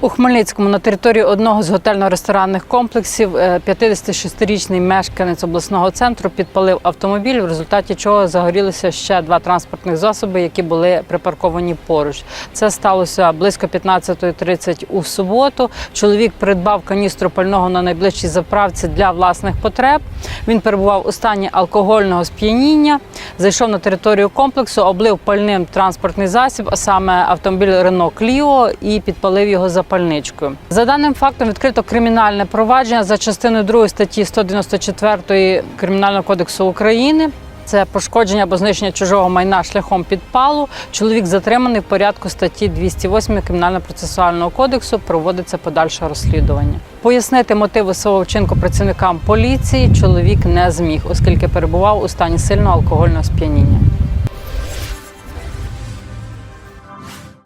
У Хмельницькому на території одного з готельно-ресторанних комплексів е, 56-річний мешканець обласного центру підпалив автомобіль, в результаті чого загорілися ще два транспортних засоби, які були припарковані поруч. Це сталося близько 15.30 у суботу. Чоловік придбав каністру пального на найближчій заправці для власних потреб. Він перебував у стані алкогольного сп'яніння, зайшов на територію комплексу, облив пальним транспортний засіб, а саме автомобіль Renault Clio, і підпалив його запальничкою. За даним фактом відкрито кримінальне провадження за частиною 2 статті 194 Кримінального кодексу України. Це пошкодження або знищення чужого майна шляхом підпалу. Чоловік затриманий в порядку статті 208 Кримінально-процесуального кодексу. Проводиться подальше розслідування. Пояснити мотиви свого вчинку працівникам поліції чоловік не зміг, оскільки перебував у стані сильного алкогольного сп'яніння.